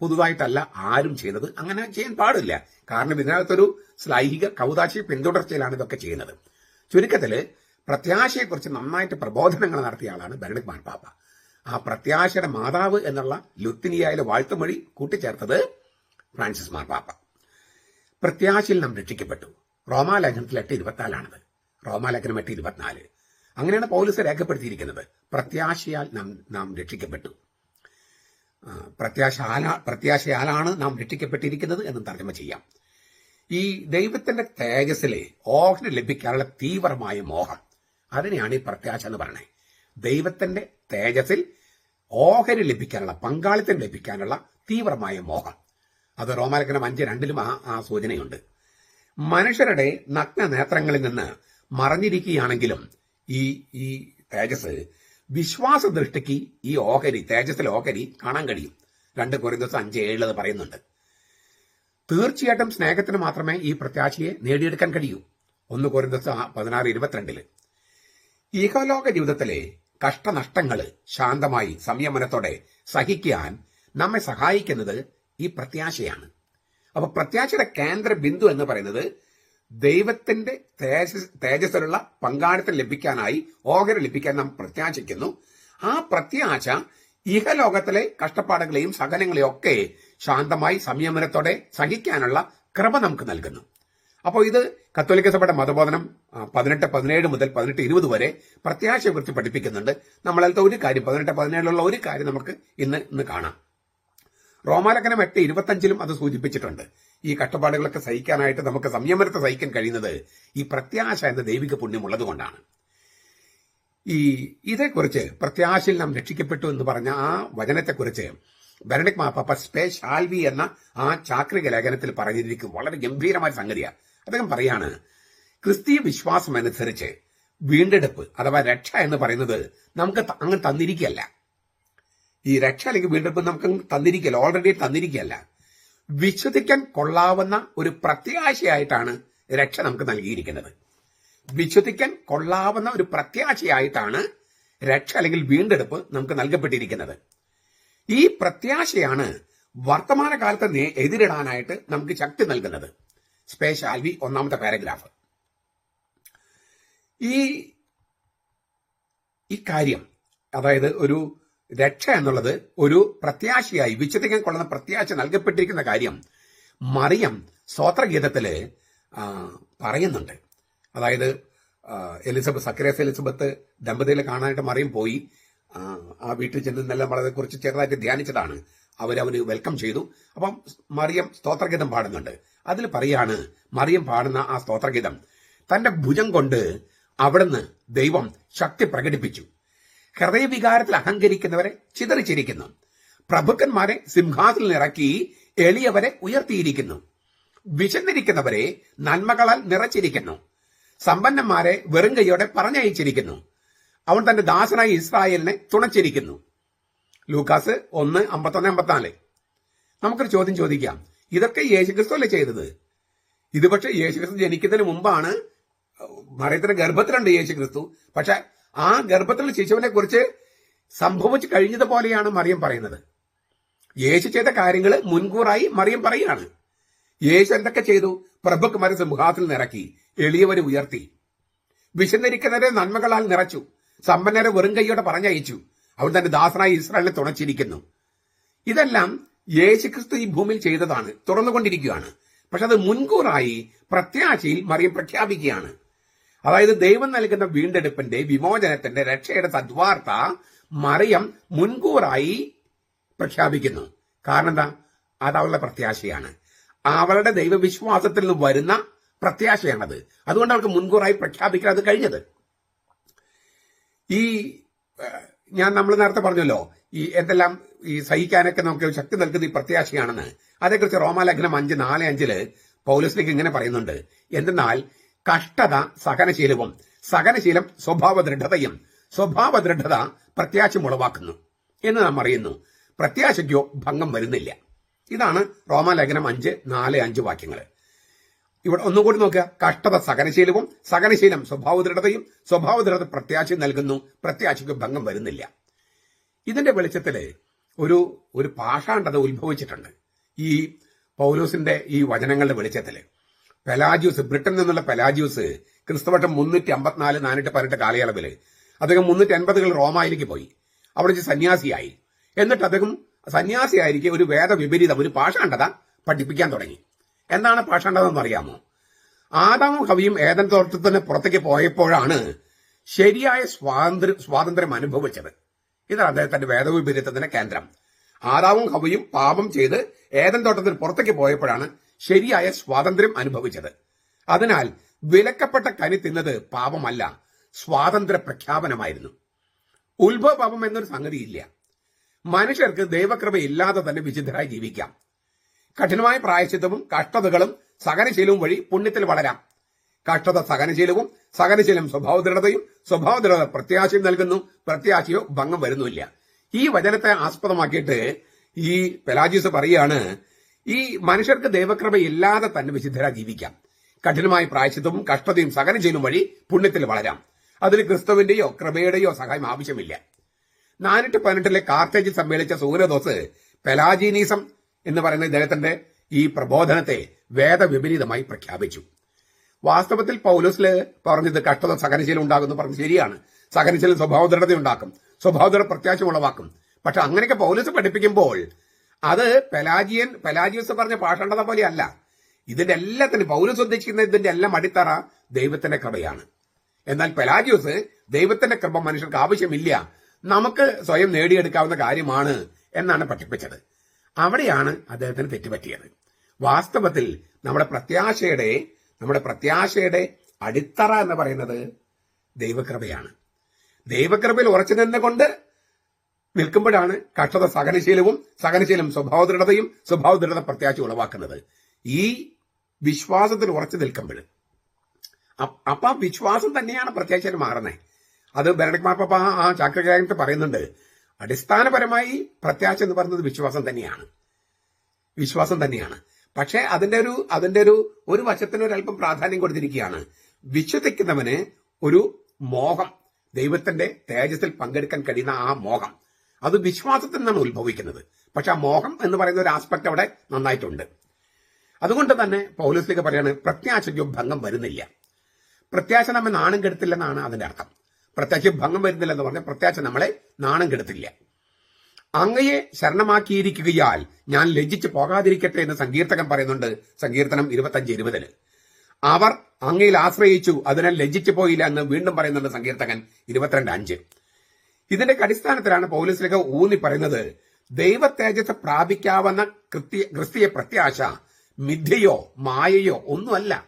പുതുതായിട്ടല്ല ആരും ചെയ്തത്. അങ്ങനെ ചെയ്യാൻ പാടില്ല. കാരണം ഇതിനകത്തൊരു ശ്ലൈഹിക കൗതാശി പിന്തുടർച്ചയിലാണ് ഇതൊക്കെ ചെയ്യുന്നത്. ചുരുക്കത്തിൽ പ്രത്യാശയെക്കുറിച്ച് നന്നായിട്ട് പ്രബോധനങ്ങൾ നടത്തിയ ആളാണ് ബെനഡിക് മാർപ്പാപ്പ. ആ പ്രത്യാശയുടെ മാതാവ് എന്നുള്ള ലുത്തിനിയായിലെ വാഴ്ത്തുമൊഴി കൂട്ടിച്ചേർത്തത് ഫ്രാൻസിസ് മാർപ്പാപ്പ. പ്രത്യാശയിൽ നാം രക്ഷിക്കപ്പെട്ടു. റോമാലേഖനത്തിൽ എട്ട് ഇരുപത്തിനാലാണത്. റോമാലേഖനം എട്ട് ഇരുപത്തിനാല്. അങ്ങനെയാണ് പൗലസ് രേഖപ്പെടുത്തിയിരിക്കുന്നത്. പ്രത്യാശയാൽ നാം നാം രക്ഷിക്കപ്പെട്ടു. പ്രത്യാശ പ്രത്യാശയാലാണ് നാം രക്ഷിക്കപ്പെട്ടിരിക്കുന്നത് എന്ന് തർജമ ചെയ്യാം. ഈ ദൈവത്തിന്റെ തേജസ്സിലെ ഓഹരി ലഭിക്കാനുള്ള തീവ്രമായ മോഹം അതിനെയാണ് ഈ പ്രത്യാശ എന്ന് പറയുന്നത് ദൈവത്തിന്റെ തേജസ്സിൽ ഓഹരി ലഭിക്കാനുള്ള പങ്കാളിത്തം ലഭിക്കാനുള്ള തീവ്രമായ മോഹം. അത് റോമാലക്കനം അഞ്ച് രണ്ടിലും ആ ആ സൂചനയുണ്ട്. മനുഷ്യരുടെ നഗ്ന നേത്രങ്ങളിൽ നിന്ന് മറഞ്ഞിരിക്കുകയാണെങ്കിലും ഈ ഈ തേജസ് വിശ്വാസ ദൃഷ്ടിക്ക് ഈ ഓഹരി തേജസ്സിലെ ഓഹരി കാണാൻ കഴിയും. രണ്ട് കുറേ അഞ്ച് ഏഴ് പറയുന്നുണ്ട്. തീർച്ചയായിട്ടും സ്നേഹത്തിന് മാത്രമേ ഈ പ്രത്യാശയെ നേടിയെടുക്കാൻ കഴിയൂ. ഒന്ന് കോരിന്തസ് പതിനാറ് ഇരുപത്തിരണ്ടിൽ. ഇഹലോക ജീവിതത്തിലെ കഷ്ടനഷ്ടങ്ങൾ ശാന്തമായി സംയമനത്തോടെ സഹിക്കാൻ നമ്മെ സഹായിക്കുന്നത് ഈ പ്രത്യാശയാണ്. അപ്പൊ പ്രത്യാശയുടെ കേന്ദ്ര ബിന്ദു എന്ന് പറയുന്നത് ദൈവത്തിന്റെ തേജസ് തേജസ്സിലുള്ള പങ്കാളിത്തം ലഭിക്കാനായി ഓഹരി ലഭിക്കാൻ നാം പ്രത്യാശിക്കുന്നു. ആ പ്രത്യാശ ഇഹലോകത്തിലെ കഷ്ടപ്പാടുകളെയും സഹനങ്ങളെയും ഒക്കെ ശാന്തമായി സംയമനത്തോടെ സഹിക്കാനുള്ള കൃപ നമുക്ക് നൽകുന്നു. അപ്പോൾ ഇത് കത്തോലിക്ക സഭയുടെ മതബോധനം പതിനെട്ട് പതിനേഴ് മുതൽ പതിനെട്ട് ഇരുപത് വരെ പ്രത്യാശയെക്കുറിച്ച് പഠിപ്പിക്കുന്നുണ്ട്. നമ്മളത്തെ ഒരു കാര്യം പതിനെട്ട് പതിനേഴിലുള്ള ഒരു കാര്യം നമുക്ക് ഇന്ന് ഇന്ന് കാണാം. റോമാലക്കനം എട്ട് ഇരുപത്തഞ്ചിലും അത് സൂചിപ്പിച്ചിട്ടുണ്ട്. ഈ കഷ്ടപ്പാടുകളൊക്കെ സഹിക്കാനായിട്ട് നമുക്ക് സംയമനത്തെ സഹിക്കാൻ കഴിയുന്നത് ഈ പ്രത്യാശ എന്ന ദൈവിക പുണ്യം ഉള്ളതുകൊണ്ടാണ് ഈ ഇതേക്കുറിച്ച് പ്രത്യാശയിൽ നാം രക്ഷിക്കപ്പെട്ടു എന്ന് പറഞ്ഞ ആ വചനത്തെക്കുറിച്ച് ബെനഡിക് മാപ്പാപ്പ സ്പേശാൽവി എന്ന ആ ചാക്രിക ലേഖനത്തിൽ പറഞ്ഞിരിക്കും വളരെ ഗംഭീരമായ സംഗതിയാണ്. അദ്ദേഹം പറയാണ് ക്രിസ്തീയ വിശ്വാസം അനുസരിച്ച് വീണ്ടെടുപ്പ് അഥവാ രക്ഷ എന്ന് പറയുന്നത് നമുക്ക് അങ്ങ് തന്നിരിക്കുകയല്ല ഈ രക്ഷ അല്ലെങ്കിൽ വീണ്ടെടുപ്പ് നമുക്ക് അങ്ങ് തന്നിരിക്കല്ല ഓൾറെഡി തന്നിരിക്കുകയല്ല വിശ്വസിക്കാൻ കൊള്ളാവുന്ന ഒരു പ്രത്യാശയായിട്ടാണ് രക്ഷ നമുക്ക് നൽകിയിരിക്കുന്നത്. വിശ്വസിക്കാൻ കൊള്ളാവുന്ന ഒരു പ്രത്യാശയായിട്ടാണ് രക്ഷ അല്ലെങ്കിൽ വീണ്ടെടുപ്പ് നമുക്ക് നൽകപ്പെട്ടിരിക്കുന്നത്. ഈ പ്രത്യാശയാണ് വർത്തമാനകാലത്തെ എതിരിടാനായിട്ട് നമുക്ക് ശക്തി നൽകുന്നത്. സ്പേശാൽവി ഒന്നാമത്തെ പാരഗ്രാഫ് ഈ ഈ കാര്യം അതായത് ഒരു രക്ഷ എന്നുള്ളത് ഒരു പ്രത്യാശയായി വിശദിക്കാൻ കൊള്ളുന്ന പ്രത്യാശ നൽകപ്പെട്ടിരിക്കുന്ന കാര്യം മറിയം സ്വോത്രഗീതത്തിൽ പറയുന്നുണ്ട്. അതായത് എലിസബത്ത് സക്രേസ് എലിസബത്ത് ദമ്പതികളെ കാണാനായിട്ട് മറിയം പോയി. ആ, വീട്ടിൽ ചെന്ന് ഇന്നെല്ലാം വളരെ കുറിച്ച് ചെറുതായിട്ട് ധ്യാനിച്ചതാണ്. അവർ അവർ വെൽക്കം ചെയ്തു. അപ്പം മറിയം സ്തോത്രഗീതം പാടുന്നുണ്ട്. അതിൽ പറയാണ് മറിയം പാടുന്ന ആ സ്തോത്രഗീതം തന്റെ ഭുജം കൊണ്ട് അവിടുന്ന് ദൈവം ശക്തി പ്രകടിപ്പിച്ചു. ഹൃദയവികാരത്തിൽ അഹങ്കരിക്കുന്നവരെ ചിതറിച്ചിരിക്കുന്നു. പ്രഭുക്കന്മാരെ സിംഹാസനിൽ ഇറക്കി എളിയവരെ ഉയർത്തിയിരിക്കുന്നു. വിശന്നിരിക്കുന്നവരെ നന്മകളാൽ നിറച്ചിരിക്കുന്നു. സമ്പന്നന്മാരെ വെറുങ്കയോടെ കൈയോടെ പറഞ്ഞയച്ചിരിക്കുന്നു. അവൻ തന്റെ ദാസനായ ഇസ്രായേലിനെ തുണച്ചിരിക്കുന്നു. ലൂക്കാസ് ഒന്ന് അമ്പത്തൊന്ന് അമ്പത്തിനാല്. നമുക്കൊരു ചോദ്യം ചോദിക്കാം. ഇതൊക്കെ യേശുക്രിസ്തു അല്ലേ ചെയ്തത്? ഇത് പക്ഷെ യേശുക്രിസ്തു ജനിക്കുന്നതിന് മുമ്പാണ് മറിയത്തിന്റെ ഗർഭത്തിലുണ്ട് യേശുക്രിസ്തു. പക്ഷെ ആ ഗർഭത്തിലുള്ള ശിശുവിനെ കുറിച്ച് സംഭവിച്ചു കഴിഞ്ഞതുപോലെയാണ് മറിയം പറയുന്നത്. യേശു ചെയ്ത കാര്യങ്ങൾ മുൻകൂറായി മറിയം പറയുകയാണ്. യേശു എന്തൊക്കെ ചെയ്തു? പ്രഭുക്കുമാരെ സിംഹാത്തിൽ നിറക്കി എളിയവരെ ഉയർത്തി. വിശന്നിരിക്കുന്നവരെ നന്മകളാൽ നിറച്ചു. സമ്പന്നരെ വെറും കൈയോടെ പറഞ്ഞയച്ചു. അവൻ തന്റെ ദാസനായ ഇസ്രായേലിനെ തുണച്ചിരിക്കുന്നു. ഇതെല്ലാം യേശുക്രിസ്തു ഈ ഭൂമിയിൽ ചെയ്തതാണ് തുറന്നുകൊണ്ടിരിക്കുകയാണ്. പക്ഷെ അത് മുൻകൂറായി പ്രത്യാശയിൽ മറിയം പ്രഖ്യാപിക്കുകയാണ്. അതായത് ദൈവം നൽകുന്ന വീണ്ടെടുപ്പിന്റെ വിമോചനത്തിന്റെ രക്ഷയുടെ സദ്വാർത്ത മറിയം മുൻകൂറായി പ്രഖ്യാപിക്കുന്നു. കാരണം എന്താ? അത് അവളുടെ പ്രത്യാശയാണ്. അവളുടെ ദൈവവിശ്വാസത്തിൽ നിന്ന് വരുന്ന പ്രത്യാശയാണത്. അതുകൊണ്ട് അവൾക്ക് മുൻകൂറായി പ്രഖ്യാപിക്കാൻ അത് കഴിഞ്ഞത്. ഈ ഞാൻ നമ്മൾ നേരത്തെ പറഞ്ഞല്ലോ ഈ എന്തെല്ലാം ഈ സഹിക്കാനൊക്കെ നമുക്ക് ശക്തി നൽകുന്ന ഈ പ്രത്യാശയാണെന്ന്. അതേക്കുറിച്ച് റോമാലേഖനം അഞ്ച് നാല് അഞ്ചിൽ പൗലസ്ലിക്ക് ഇങ്ങനെ പറയുന്നുണ്ട്. എന്തെന്നാൽ കഷ്ടത സഹനശീലവും സഹനശീലം സ്വഭാവ ദൃഢതയും സ്വഭാവ ദൃഢത പ്രത്യാശം ഉളവാക്കുന്നു എന്ന് നാം അറിയുന്നു. പ്രത്യാശയ്ക്കോ ഭംഗം വരുന്നില്ല. ഇതാണ് റോമാലേഖനം അഞ്ച് നാല് അഞ്ച് വാക്യങ്ങൾ ഇവിടെ ഒന്നുകൂടി നോക്കുക. കഷ്ടത സകനശീലവും സകനശീലം സ്വഭാവ ദൃഢത പ്രത്യാശ നൽകുന്നു. പ്രത്യാശയ്ക്ക് ഭംഗം വരുന്നില്ല. ഇതിന്റെ വെളിച്ചത്തിൽ ഒരു ഒരു പാഷാണ്ടത ഉത്ഭവിച്ചിട്ടുണ്ട്. ഈ പൗലോസിന്റെ ഈ വചനങ്ങളുടെ വെളിച്ചത്തിൽ പെലാജിയൂസ് ബ്രിട്ടനിൽ നിന്നുള്ള പെലാജിയൂസ് ക്രിസ്തുവട്ടം മുന്നൂറ്റി അമ്പത്തിനാല് നാനൂറ്റി പതിനെട്ട് കാലയളവിൽ അദ്ദേഹം മുന്നൂറ്റി അൻപതുകൾ റോമായിലേക്ക് പോയി. അവിടെ വെച്ച് സന്യാസിയായി. എന്നിട്ട് അദ്ദേഹം സന്യാസിയായിരിക്കെ ഒരു വേദവിപരീതം ഒരു പാഷാണ്ടത പഠിപ്പിക്കാൻ തുടങ്ങി. എന്താണ് പാഷേണ്ടതെന്ന് അറിയാമോ? ആദാമും കവിയും ഏതൻ തോട്ടത്തിന് പുറത്തേക്ക് പോയപ്പോഴാണ് ശരിയായ സ്വാതന്ത്ര്യ സ്വാതന്ത്ര്യം അനുഭവിച്ചത്. ഇതാണ് അദ്ദേഹത്തിന്റെ വേദവിപരീതത്തിന്റെ കേന്ദ്രം. ആദാവും കവിയും പാപം ചെയ്ത് ഏതൻ തോട്ടത്തിന് പുറത്തേക്ക് പോയപ്പോഴാണ് ശരിയായ സ്വാതന്ത്ര്യം അനുഭവിച്ചത്. അതിനാൽ വിലക്കപ്പെട്ട കനി തിന്നത് പാപമല്ല സ്വാതന്ത്ര്യ പ്രഖ്യാപനമായിരുന്നു. ഉത്ഭവ പാപം എന്നൊരു സംഗതിയില്ല. മനുഷ്യർക്ക് ദൈവകൃപ ഇല്ലാതെ തന്നെ വിശുദ്ധരായി ജീവിക്കാം. കഠിനമായ പ്രായശിത്വവും കഷ്ടതകളും സഹനശീലവും വഴി പുണ്യത്തിൽ വളരാം. കഷ്ടത സഹനശീലവും സഹനശീലം സ്വഭാവ ദൃഢതയും സ്വഭാവ ദൃഢത പ്രത്യാശയും നൽകുന്നു. പ്രത്യാശയോ ഭംഗം വരുന്നില്ല ഈ വചനത്തെ ആസ്പദമാക്കിയിട്ട് ഈ പെലാജിസ് പറയാണ് ഈ മനുഷ്യർക്ക് ദൈവകൃപ ഇല്ലാതെ തന്നെ വിശുദ്ധരാ ജീവിക്കാം. കഠിനമായ പ്രായശിത്വവും കഷ്ടതയും സഹനശീലവും വഴി പുണ്യത്തിൽ വളരാം. അതിന് ക്രിസ്തുവിന്റെയോ കൃപയുടെയോ സഹായം ആവശ്യമില്ല. നാനൂറ്റി പതിനെട്ടിലെ കാർത്തേജിൽ സമ്മേളിച്ച സൂര്യദോസ് പെലാജീനീസം എന്ന് പറയുന്ന ഇദ്ദേഹത്തിന്റെ ഈ പ്രബോധനത്തെ വേദവിപരീതമായി പ്രഖ്യാപിച്ചു. വാസ്തവത്തിൽ പൗലോസിൽ പറഞ്ഞത് കഷ്ടത സഹനശീലം ഉണ്ടാകുന്നു പറഞ്ഞത് ശരിയാണ്. സഹനശീലം സ്വഭാവദൃഢത ഉണ്ടാക്കും. സ്വഭാവദൃഢ പ്രത്യാശ ഉളവാക്കും. പക്ഷെ അങ്ങനെയൊക്കെ പൗലോസ് പഠിപ്പിക്കുമ്പോൾ അത് പെലാജിയൻ പെലാജിയസ് പറഞ്ഞ പാഷണ്ഡത പോലെയല്ല. ഇതിന്റെ എല്ലാത്തിനും പൗലോസ് ഉദ്ദേശിക്കുന്ന ഇതിന്റെ എല്ലാം അടിത്തറ ദൈവത്തിന്റെ കൃപയാണ്. എന്നാൽ പെലാജിയോസ് ദൈവത്തിന്റെ കൃപ മനുഷ്യർക്ക് ആവശ്യമില്ല. നമുക്ക് സ്വയം നേടിയെടുക്കാവുന്ന കാര്യമാണ് എന്നാണ് പഠിപ്പിച്ചത്. അവിടെയാണ് അദ്ദേഹത്തിന് തെറ്റുപറ്റിയത്. വാസ്തവത്തിൽ നമ്മുടെ പ്രത്യാശയുടെ നമ്മുടെ പ്രത്യാശയുടെ അടിത്തറ എന്ന് പറയുന്നത് ദൈവകൃപയാണ്. ദൈവകൃപയിൽ ഉറച്ചു നിന്നുകൊണ്ട് നിൽക്കുമ്പോഴാണ് കഷ്ടത സഹനശീലവും സഹനശീലം സ്വഭാവ ദൃഢത പ്രത്യാശ ഉളവാക്കുന്നത്. ഈ വിശ്വാസത്തിൽ ഉറച്ചു നിൽക്കുമ്പോൾ. അപ്പൊ വിശ്വാസം തന്നെയാണ് പ്രത്യാശയിൽ മാറുന്നത്. അത് ബെനഡിക് മാർപ്പ ആ ചാക്രഗ്രഹത്തിൽ പറയുന്നുണ്ട്. അടിസ്ഥാനപരമായി പ്രത്യാശ എന്ന് പറയുന്നത് വിശ്വാസം തന്നെയാണ്. വിശ്വാസം തന്നെയാണ്. പക്ഷേ അതിന്റെ ഒരു അതിന്റെ ഒരു ഒരു വശത്തിന് ഒരല്പം പ്രാധാന്യം കൊടുത്തിരിക്കുകയാണ്. വിശ്വസിക്കുന്നവന് ഒരു മോഹം ദൈവത്തിന്റെ തേജസ്സിൽ പങ്കെടുക്കാൻ കഴിയുന്ന ആ മോഹം. അത് വിശ്വാസത്തിൽ നിന്നാണ് ഉത്ഭവിക്കുന്നത്. പക്ഷെ ആ മോഹം എന്ന് പറയുന്ന ഒരു ആസ്പെക്ട് അവിടെ നന്നായിട്ടുണ്ട്. അതുകൊണ്ട് തന്നെ പൗലോസ്ലിക പറയാണ് പ്രത്യാശയ്ക്കും ഭംഗം വരുന്നില്ല. പ്രത്യാശ നമ്മെ നാണം കെടുത്തില്ലെന്നാണ് അതിന്റെ അർത്ഥം. പ്രത്യാശ ഭംഗം വരുന്നില്ല എന്ന് പറഞ്ഞാൽ പ്രത്യാശ നമ്മളെ നാണം കെടുത്തില്ല. അങ്ങയെ ശരണമാക്കിയിരിക്കുകയാൽ ഞാൻ ലജ്ജിച്ചു പോകാതിരിക്കട്ടെ എന്ന് സങ്കീർത്തകൻ പറയുന്നുണ്ട്. സങ്കീർത്തനം ഇരുപത്തഞ്ച് ഇരുപതിൽ. അവർ അങ്ങയിൽ ആശ്രയിച്ചു അതിനാൽ ലജ്ജിച്ചു പോയില്ല എന്ന് വീണ്ടും പറയുന്നുണ്ട് സങ്കീർത്തകൻ ഇരുപത്തിരണ്ട് അഞ്ച്. ഇതിന്റെ അടിസ്ഥാനത്തിലാണ് പൗലീസിലേക്ക് ഊന്നി പറയുന്നത് ദൈവ തേജസ് പ്രാപിക്കാവുന്ന കൃത്യ ക്രിസ്തീയ പ്രത്യാശ മിഥ്യയോ മായയോ ഒന്നുമല്ല.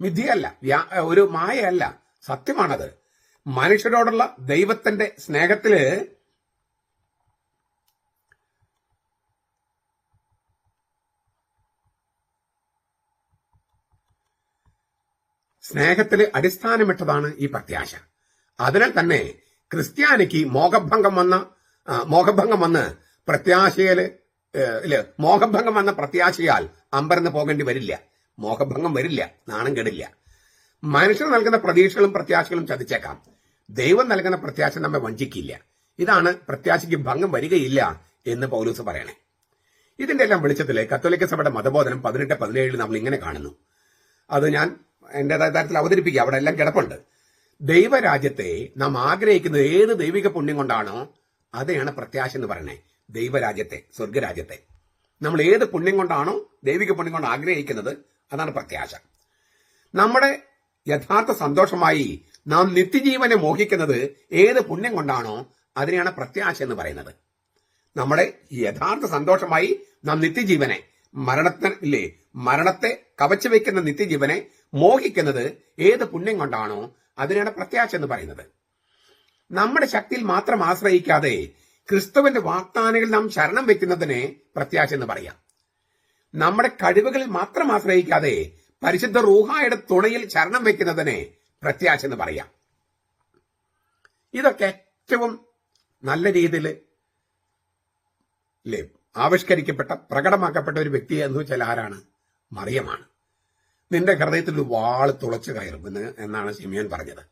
മിഥ്യയല്ല ഒരു മായയല്ല. സത്യമാണത്. മനുഷ്യരോടുള്ള ദൈവത്തിന്റെ സ്നേഹത്തിൽ സ്നേഹത്തിൽ അടിസ്ഥാനമിട്ടതാണ് ഈ പ്രത്യാശ. അതിനാൽ തന്നെ ക്രിസ്ത്യാനിക്ക് മോഹഭംഗം വന്ന മോഹഭംഗം വന്ന് പ്രത്യാശയിൽ മോഹഭംഗം വന്ന പ്രത്യാശയാൽ അമ്പരന്ന് പോകേണ്ടി വരില്ല. മോഹഭംഗം വരില്ല നാണം കെടില്ല. മനുഷ്യർ നൽകുന്ന പ്രതീക്ഷകളും പ്രത്യാശകളും ചതിച്ചേക്കാം. ദൈവം നൽകുന്ന പ്രത്യാശ നമ്മെ വഞ്ചിക്കില്ല. ഇതാണ് പ്രത്യാശയ്ക്ക് ഭംഗം വരികയില്ല എന്ന് പൗലൂസ് പറയണേ. ഇതിന്റെ എല്ലാം വെളിച്ചത്തിൽ കത്തോലിക്ക സഭയുടെ മതബോധനം പതിനെട്ട് പതിനേഴിൽ നമ്മൾ ഇങ്ങനെ കാണുന്നു. അത് ഞാൻ എന്റേതായ തരത്തിൽ അവതരിപ്പിക്കുക അവിടെ എല്ലാം കിടപ്പുണ്ട്. ദൈവരാജ്യത്തെ നാം ആഗ്രഹിക്കുന്നത് ഏത് ദൈവിക പുണ്യം കൊണ്ടാണോ അതെയാണ് പ്രത്യാശ എന്ന് പറയണേ. ദൈവരാജ്യത്തെ സ്വർഗരാജ്യത്തെ. നമ്മൾ ഏത് പുണ്യം കൊണ്ടാണോ ദൈവിക പുണ്യം കൊണ്ട് ആഗ്രഹിക്കുന്നത് അതാണ് പ്രത്യാശ. നമ്മുടെ യഥാർത്ഥ സന്തോഷമായി നാം നിത്യജീവനെ മോഹിക്കുന്നത് ഏത് പുണ്യം കൊണ്ടാണോ അതിനെയാണ് പ്രത്യാശ എന്ന് പറയുന്നത്. നമ്മുടെ യഥാർത്ഥ സന്തോഷമായി നാം നിത്യജീവനെ മരണത്തിന് ഇല്ലേ മരണത്തെ കവച്ചു വെക്കുന്ന നിത്യജീവനെ മോഹിക്കുന്നത് ഏത് പുണ്യം കൊണ്ടാണോ അതിനാണ് പ്രത്യാശ എന്ന് പറയുന്നത്. നമ്മുടെ ശക്തിയിൽ മാത്രം ആശ്രയിക്കാതെ ക്രിസ്തുവിന്റെ വാഗ്ദാനങ്ങളിൽ നാം ശരണം വെക്കുന്നതിനെ പ്രത്യാശ എന്ന് പറയാം. നമ്മുടെ കഴിവുകളിൽ മാത്രം ആശ്രയിക്കാതെ പരിശുദ്ധ റൂഹായുടെ തുണയിൽ ശരണം വെക്കുന്നതിനെ പ്രത്യാശ എന്ന് പറയാം. ഇതൊക്കെ ഏറ്റവും നല്ല രീതിയിൽ അല്ലേ ആവിഷ്കരിക്കപ്പെട്ട പ്രകടമാക്കപ്പെട്ട ഒരു വ്യക്തി എന്ന് വെച്ചാൽ ആരാണ്? മറിയമാണ്. നിന്റെ ഹൃദയത്തിൽ ഒരു വാൾ തുളച്ചു കയറും എന്ന് എന്നാണ് സിമിയൻ പറഞ്ഞത്.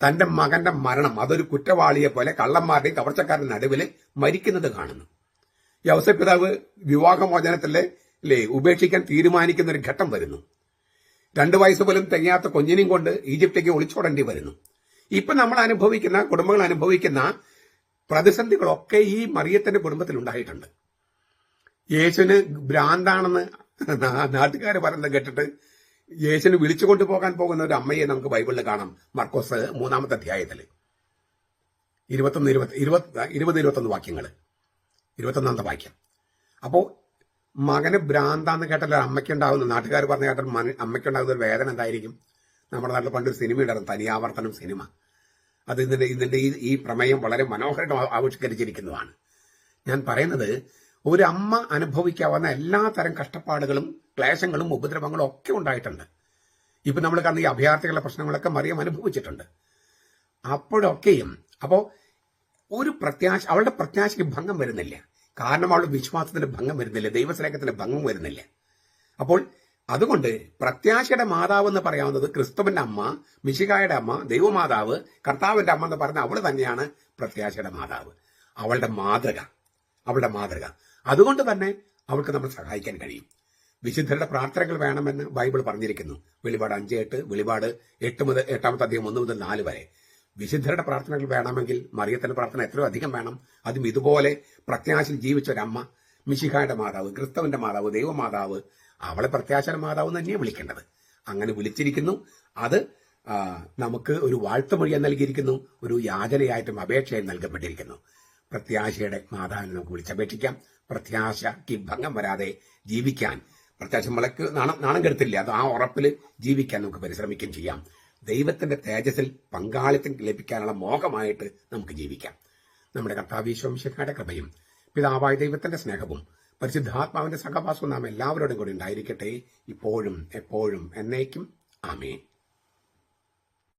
തന്റെ മകന്റെ മരണം അതൊരു കുറ്റവാളിയെ പോലെ കള്ളന്മാരുടെയും കവർച്ചക്കാരുടെ നടുവിൽ മരിക്കുന്നത് കാണുന്നു. യവസ പിതാവ് വിവാഹമോചനത്തിലെ അല്ലേ ഉപേക്ഷിക്കാൻ തീരുമാനിക്കുന്ന ഒരു ഘട്ടം വരുന്നു. രണ്ടു വയസ്സ് പോലും തികയാത്ത കുഞ്ഞിനെയും കൊണ്ട് ഈജിപ്തിലേക്ക് ഒളിച്ചോടേണ്ടി വരുന്നു. ഇപ്പൊ നമ്മൾ അനുഭവിക്കുന്ന കുടുംബങ്ങൾ അനുഭവിക്കുന്ന പ്രതിസന്ധികളൊക്കെ ഈ മറിയത്തിന്റെ കുടുംബത്തിൽ ഉണ്ടായിട്ടുണ്ട്. യേശുവിന് ഭ്രാന്താണെന്ന് നാട്ടുകാർ പറയുന്നത് കേട്ടിട്ട് യേശുവിന് വിളിച്ചുകൊണ്ട് പോകാൻ പോകുന്ന ഒരു അമ്മയെ നമുക്ക് ബൈബിളിൽ കാണാം. മർക്കോസ് മൂന്നാമത്തെ അധ്യായത്തിൽ ഇരുപത്തൊന്ന് ഇരുപത്തി ഇരുപത് ഇരുപത് ഇരുപത്തൊന്ന് വാക്യങ്ങൾ ഇരുപത്തൊന്നാമത്തെ വാക്യം. അപ്പോ മകന് ഭ്രാന്താന്ന് കേട്ടല്ലോ അമ്മയ്ക്കുണ്ടാകുന്ന നാട്ടുകാർ പറഞ്ഞ കേട്ടാൽ മന- അമ്മയ്ക്കുണ്ടാകുന്ന ഒരു വേദന എന്തായിരിക്കും? നമ്മുടെ നാട്ടിൽ പണ്ടൊരു സിനിമ ഉണ്ടായിരുന്നു തനിയാവർത്തനം സിനിമ. അത് ഇതിന്റെ ഇതിന്റെ ഈ ഈ പ്രമേയം വളരെ മനോഹരമായിട്ട് ആവിഷ്കരിച്ചിരിക്കുന്നതാണ്. ഞാൻ പറയുന്നത് ഒരു അമ്മ അനുഭവിക്കാവുന്ന എല്ലാ തരം കഷ്ടപ്പാടുകളും ക്ലേശങ്ങളും ഉപദ്രവങ്ങളും ഒക്കെ ഉണ്ടായിട്ടുണ്ട്. ഇപ്പൊ നമ്മൾ കാണുന്ന ഈ അഭയാർത്ഥികളുടെ പ്രശ്നങ്ങളൊക്കെ മറിയം അനുഭവിച്ചിട്ടുണ്ട്. അപ്പോഴൊക്കെയും അപ്പോ ഒരു പ്രത്യാശ അവളുടെ പ്രത്യാശയ്ക്ക് ഭംഗം വരുന്നില്ല. കാരണം അവളുടെ വിശ്വാസത്തിന് ഭംഗം വരുന്നില്ല? ദൈവസ്നേഹത്തിന് ഭംഗം വരുന്നില്ല. അപ്പോൾ അതുകൊണ്ട് പ്രത്യാശയുടെ മാതാവ് എന്ന് പറയാവുന്നത് ക്രിസ്തുവിന്റെ അമ്മ മിശികായുടെ അമ്മ ദൈവമാതാവ് കർത്താവിന്റെ അമ്മ എന്ന് പറഞ്ഞ അവൾ തന്നെയാണ് പ്രത്യാശയുടെ മാതാവ്. അവളുടെ മാതൃക. അവളുടെ മാതൃക. അതുകൊണ്ട് തന്നെ അവൾക്ക് നമ്മൾ സഹായിക്കാൻ കഴിയും. വിശുദ്ധരുടെ പ്രാർത്ഥനകൾ വേണമെന്ന് ബൈബിൾ പറഞ്ഞിരിക്കുന്നു. വെളിപാട് അഞ്ച് എട്ട് വെളിപാട് എട്ട് മുതൽ എട്ടാമത്തെ അധികം ഒന്ന് മുതൽ നാല് വരെ. വിശുദ്ധരുടെ പ്രാർത്ഥനകൾ വേണമെങ്കിൽ മറിയത്തിന്റെ പ്രാർത്ഥന എത്രയോ അധികം വേണം. അതും ഇതുപോലെ പ്രത്യാശയിൽ ജീവിച്ച ഒരമ്മ മിശിഹായുടെ മാതാവ് ക്രിസ്തവന്റെ മാതാവ് ദൈവമാതാവ് അവളെ പ്രത്യാശയുടെ മാതാവ് തന്നെയാണ് വിളിക്കേണ്ടത്. അങ്ങനെ വിളിച്ചിരിക്കുന്നു. അത് നമുക്ക് ഒരു വാഴ്ത്തുമൊഴിയാൻ നൽകിയിരിക്കുന്നു ഒരു യാചനയായിട്ടും അപേക്ഷയായി നൽകപ്പെട്ടിരിക്കുന്നു. പ്രത്യാശയുടെ മാതാവിനെ നമുക്ക് വിളിച്ചപേക്ഷിക്കാം. പ്രത്യാശയ്ക്ക് ഭംഗം വരാതെ ജീവിക്കാൻ. പ്രത്യാശ മുളയ്ക്ക് നാണം നാണം കെടുത്തില്ല? അത് ആ ഉറപ്പിൽ ജീവിക്കാൻ നമുക്ക് പരിശ്രമിക്കുകയും ചെയ്യാം. ദൈവത്തിന്റെ തേജസ്സിൽ പങ്കാളിത്തം ലഭിക്കാനുള്ള മോഹമായിട്ട് നമുക്ക് ജീവിക്കാം. നമ്മുടെ കർത്താവീശ്വംശക്കാരുടെ കൃപയും പിതാവായ ദൈവത്തിന്റെ സ്നേഹവും പരിശുദ്ധാത്മാവിന്റെ സഹവാസവും നാം എല്ലാവരോടും കൂടി ഉണ്ടായിരിക്കട്ടെ. ഇപ്പോഴും എപ്പോഴും എന്നേക്കും. ആമേൻ.